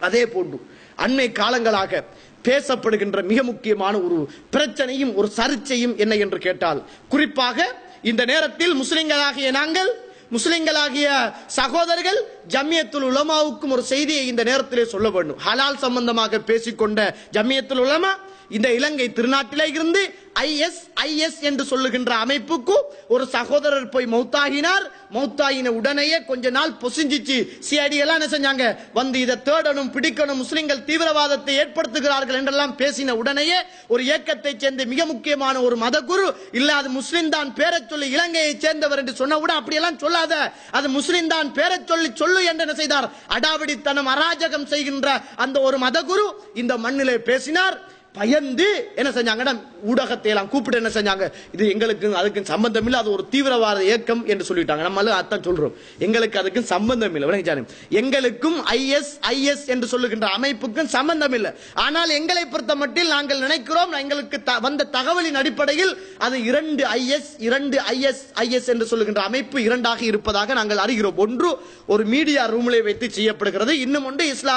அதே போன்று அண்மை காலங்களாக பேசப்படுகின்ற மிக முக்கியமான ஒரு பிரச்சனையும் ஒரு சர்ச்சையும் என்ன என்று கேட்டால் குறிப்பாக இந்த நேரத்தில் முஸ்லிம்களாகிய நாங்கள் முஸ்லிம்களாகிய சகோதரர்கள் ஜம்மியத்துல் உலமாவுக்கும் ஒரு செய்தியை இந்த நேரத்திலே சொல்ல வேண்டும். ஹலால் சம்பந்தமாக பேசிக்கொண்ட ஜம்மியத்துல் உலமா இந்த இலங்கை திருநாட்டிலே இருந்து ஐஎஸ் ஐஎஸ் என்று சொல்லுகின்ற அமைப்புக்கு ஒரு சகோதரர் போய் மௌத்தாகினார். மௌத்தாகின உடனேயே கொஞ்ச நாள் பொசிஞ்சிச்சு. சிஐடி எல்லாம் என்ன செஞ்சாங்க? வந்து இதை தேடணும் பிடிக்கணும் முஸ்லிம்கள் தீவிரவாதத்தை ஏற்படுத்துகிறார்கள் என்றெல்லாம் பேசின உடனேயே ஒரு இயக்கத்தை சேர்ந்த மிக முக்கியமான ஒரு மதகுரு இல்ல அது முஸ்லிம் தான் பேரச் சொல்லி இலங்கையை சேர்ந்தவர் என்று சொன்ன கூட அப்படியெல்லாம் சொல்லாத. அது முஸ்லிம் தான் பேரச் சொல்லி சொல்ல என்று என்ன செய்தார்? அடாவடித்தனம் அராஜகம் செய்கின்ற அந்த ஒரு மதகுரு இந்த மண்ணிலே பேசினார். பயந்து என்ன செஞ்சாங்கன்னா ஊடகத்தை எல்லாம் கூப்பிட்டு என்ன செஞ்சாங்க? இது எங்களுக்கு அதுக்கு சம்பந்தம் இல்லை அது ஒரு தீவிரவாத இயக்கம் என்று சொல்லிட்டாங்க. நம்மளும் அதான் சொல்றோம். எங்களுக்கு அதுக்கு சம்பந்தம் இல்லை விளங்கிச்சாரு எங்களுக்கும் ஐஎஸ் ஐஎஸ் என்று சொல்லுகின்ற அமைப்புக்கும் சம்பந்தம் இல்லை ஆனால் எங்களை பொறுத்த மட்டில் நாங்கள் நினைக்கிறோம் எங்களுக்கு த- வந்த தகவலின் அடிப்படையில் அது இரண்டு ஐஎஸ் இரண்டு ஐஎஸ் ஐஎஸ் என்று சொல்லுகின்ற அமைப்பு இரண்டாக இருப்பதாக நாங்கள் அறிகிறோம். ஒன்று ஒரு மீடியா ரூமிலே வைத்து செய்யப்படுகிறது. இன்னும் ஒன்று இஸ்லா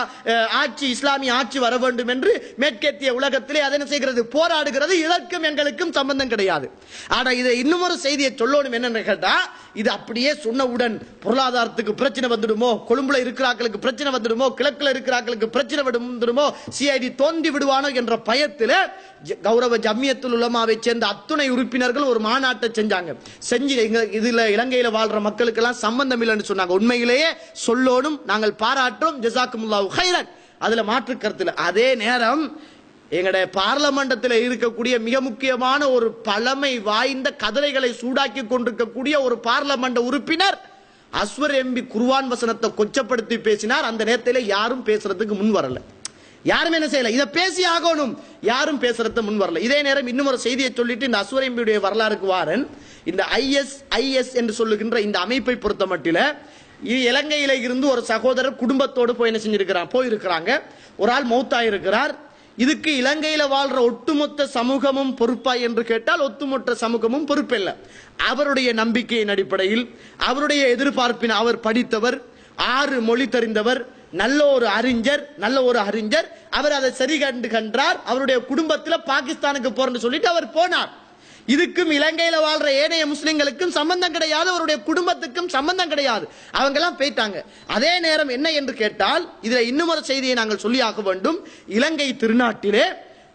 ஆட்சி இஸ்லாமிய ஆட்சி வர வேண்டும் என்று மேற்கத்திய உலகத்திலே அதை என்ன செய்கிறது? போராடுகிறது. இதற்கும் எங்களுக்கும் சம்பந்தம் கிடையாது. ஆனா இதை இன்னும் ஒரு செய்தியை சொல்லணும் என்னன்னு கேட்டா இது அப்படியே சொன்னவுடன் பொருளாதாரத்துக்கு பிரச்சனை வந்துடுமோ? கொழும்புல இருக்கிறாக்களுக்கு பிரச்சனை வந்துடுமோ? கிழக்குல இருக்கிறாக்களுக்கு பிரச்சனை வந்துடுமோ? சிஐடி தோண்டி விடுவானோ என்ற பயத்தில் கௌரவ ஜம்மியத்துல் உலமாவை சேர்ந்த அத்துணை உறுப்பினர்கள் ஒரு மாநாட்டை செஞ்சாங்க. செஞ்சு எங்க இதுல இலங்கையில வாழ்ற மக்களுக்கெல்லாம் சம்பந்தம் இல்லைன்னு சொன்னாங்க. உண்மையிலேயே சொல்லோடும் நாங்கள் பாராட்டுறோம். ஜசாக்குமுல்லா ஹைரன் அதுல மாற்று கருத்துல. அதே நேரம் எங்களுடைய பார்லமெண்டத்தில் இருக்கக்கூடிய மிக முக்கியமான ஒரு பழமை வாய்ந்த கதிரைகளை சூடாக்கி கொண்டிருக்கக்கூடிய ஒரு பார்லமெண்ட உறுப்பினர் அஸ்வர் எம்பி குர்வான் வசனத்தை கொச்சப்படுத்தி பேசினார். அந்த நேரத்தில் யாரும் பேசுறதுக்கு முன் வரல. யாரும் என்ன செய்யல? இதை பேசி ஆகணும். யாரும் பேசுறது முன் வரல. இதே நேரம் இன்னும் ஒரு செய்தியை சொல்லிட்டு இந்த அஸ்வர் எம்பியுடைய வரலாறுக்கு வாரன். இந்த ஐஎஸ் ஐஎஸ் என்று சொல்லுகின்ற இந்த அமைப்பை பொறுத்த மட்டில இ- இலங்கையில இருந்து ஒரு சகோதரர் குடும்பத்தோடு போய் என்ன செஞ்சிருக்கிறார்? போயிருக்கிறாங்க. ஒரு ஆள் மௌத்தாயிருக்கிறார் இதுக்கு இலங்கையில வாழ்ற ஒட்டுமொத்த சமூகமும் பொறுப்பா என்று கேட்டால் ஒட்டுமொத்த சமூகமும் பொறுப்பில்ல. அவருடைய நம்பிக்கையின் அடிப்படையில் அவருடைய எதிர்பார்ப்பின் அவர் படித்தவர் ஆறு மொழி தெரிந்தவர் நல்ல ஒரு அறிஞர் நல்ல ஒரு அறிஞர் அவர் அதை சரி கண்டு கன்றார் அவருடைய குடும்பத்தில் பாகிஸ்தானுக்கு போறேன்னு சொல்லிட்டு அவர் போனார். இதுக்கும் இலங்கையில வாழ்ற ஏனைய முஸ்லிம்களுக்கும் சம்பந்தம் கிடையாது அவருடைய குடும்பத்துக்கும் சம்பந்தம் கிடையாது. அவங்க எல்லாம் போயிட்டாங்க. அதே நேரம் என்ன என்று கேட்டால் இதுல இன்னும் ஒரு செய்தியை நாங்கள் சொல்லியாக வேண்டும். இலங்கை திருநாட்டிலே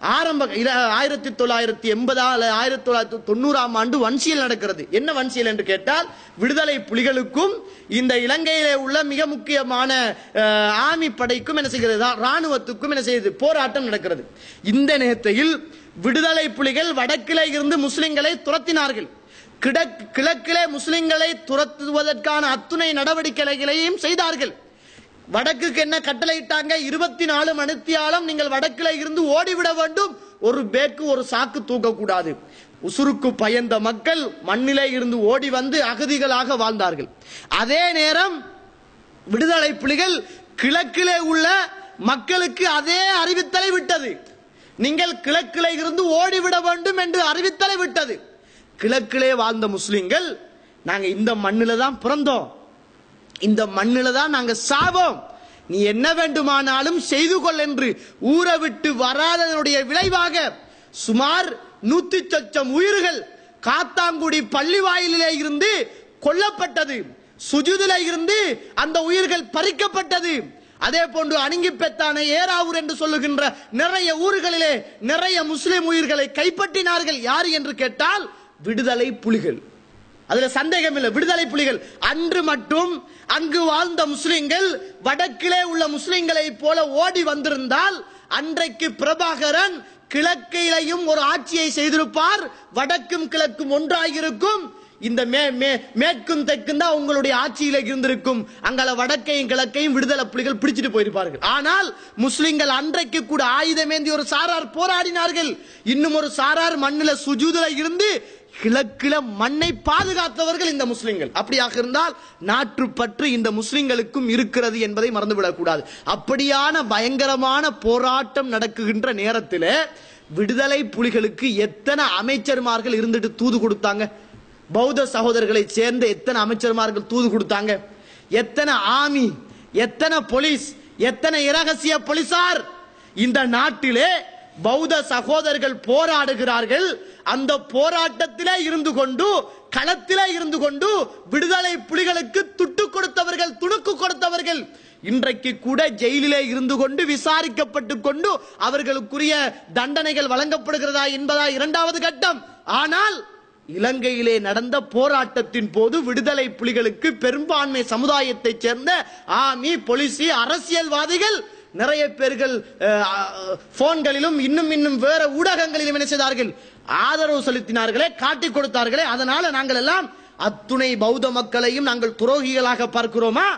ஆரம்ப ஆயிரத்தி தொள்ளாயிரத்தி எண்பதால் ஆயிரத்தி தொள்ளாயிரத்தி தொண்ணூறாம் ஆண்டு வன்சியல் நடக்கிறது. என்ன வன்சியல் என்று கேட்டால் விடுதலை புலிகளுக்கும் இந்த இலங்கையிலே உள்ள மிக முக்கியமான ஆமி படைக்கும் என்ன செய்கிறது? ராணுவத்துக்கும் என்ன செய்யுது போராட்டம் நடக்கிறது. இந்த நேரத்தில் விடுதலை புலிகள் வடக்கிலே இருந்து முஸ்லிம்களை துரத்தினார்கள். கிழக்- கிழக்கிலே முஸ்லிம்களை துரத்துவதற்கான அத்துணை நடவடிக்கைகளையும் செய்தார்கள். வடக்குக்கு என்ன கட்டளையிட்டாங்க? இருபத்தி நாலு மணித்தியாலம் நீங்கள் வடக்கில் இருந்து ஓடிவிட வேண்டும். ஒரு பேக்கு ஒரு சாக்கு தூக்கக்கூடாது. உசுருக்கு பயந்த மக்கள் மண்ணிலே இருந்து ஓடி வந்து அகதிகளாக வாழ்ந்தார்கள். அதே நேரம் விடுதலை புலிகள் கிழக்கிலே உள்ள மக்களுக்கு அதே அறிவித்தலை விட்டது. நீங்கள் கிழக்கிலே இருந்து ஓடிவிட வேண்டும் என்று அறிவித்தலை விட்டது. கிழக்கிலே வாழ்ந்த முஸ்லிம்கள் நாங்கள் இந்த மண்ணில தான் பிறந்தோம். இந்த மண்ணில் தான் நாங்கள் சாவோம். நீ என்ன வேண்டுமானாலும் செய்து கொள் என்று ஊரை விட்டு வராததனுடைய விளைவாக சுமார் நூத்தி சொச்சம் உயிர்கள் காத்தாங்குடி பள்ளி வாயிலே இருந்து கொல்லப்பட்டது. சுஜுதில இருந்து அந்த உயிர்கள் பறிக்கப்பட்டது. அதே போன்று அணுங்கி பெத்தான ஏராவூர் என்று சொல்லுகின்ற நிறைய ஊர்களிலே நிறைய முஸ்லிம் உயிர்களை கைப்பற்றினார்கள். யார் என்று கேட்டால் விடுதலை புலிகள். அதுல சந்தேகம் இல்லை. விடுதலை புலிகள் அன்று மட்டும் அங்கு வாழ்ந்த முஸ்லிம்கள் வடக்கிலே உள்ள முஸ்லிம்களை போல ஓடி வந்திருந்தால் அன்றைக்கு பிரபாகரன் கிழக்கிலையும் ஒரு ஆட்சியை செய்திருப்பார் வடக்கும் கிழக்கும் ஒன்றாயிருக்கும். இந்த மே மே மேற்கும் தெற்கும் தான் உங்களுடைய ஆட்சியில இருந்திருக்கும். அங்கள வடக்கையும் கிழக்கையும் விடுதலை புலிகள் பிடிச்சிட்டு போயிருப்பார்கள். ஆனால் முஸ்லிம்கள் அன்றைக்கு கூட ஆயுதமேந்தி ஒரு சாரார் போராடினார்கள். இன்னும் ஒரு சாரார் மண்ணில் சுஜூதுல இருந்து கிழக்கில மண்ணை பாதுகாத்தவர்கள் இந்த முஸ்லிம்கள். அப்படியாக இருந்தால் நாட்டுப்பற்று இந்த முஸ்லிம்களுக்கும் இருக்கிறது என்பதை மறந்துவிடக்கூடாது. அப்படியான பயங்கரமான போராட்டம் நடக்குகின்ற நேரத்தில் விடுதலை புலிகளுக்கு எத்தனை அமைச்சர்மார்கள் இருந்துட்டு தூது கொடுத்தாங்க? பௌத்த சகோதரர்களை சேர்ந்த எத்தனை அமைச்சர்மார்கள் தூது கொடுத்தாங்க? எத்தனை ஆமி எத்தனை போலீஸ் எத்தனை இரகசிய போலீசார்? இந்த நாட்டிலே பௌத்த சகோதரர்கள் போராடுகிறார்கள். அந்த போராட்டத்திலே இருந்து கொண்டு களத்திலே இருந்து கொண்டு விடுதலை புலிகளுக்கு துட்டு கொடுத்தவர்கள் துணுக்கு கொடுத்தவர்கள். இன்றைக்கு கூட ஜெயிலிலே இருந்து கொண்டு விசாரிக்கப்பட்டு கொண்டு அவர்களுக்குரிய தண்டனைகள் வழங்கப்படுகிறதா என்பதா இரண்டாவது கட்டம். ஆனால் இலங்கையிலே நடந்த போராட்டத்தின் போது விடுதலை புலிகளுக்கு பெரும்பான்மை சமுதாயத்தைச் சேர்ந்த ஆமி பொலிசி அரசியல்வாதிகள் நிறைய பேர்கள் போன்களிலும் இன்னும் இன்னும் வேற ஊடகங்களிலும் என்ன செய்தார்கள்? ஆதரவு செலுத்தினார்களே காட்டிக் கொடுத்தார்களே. அதனால நாங்கள் எல்லாம் அத்துணை பௌத்த மக்களையும் நாங்கள் துரோகிகளாக பார்க்கிறோமா?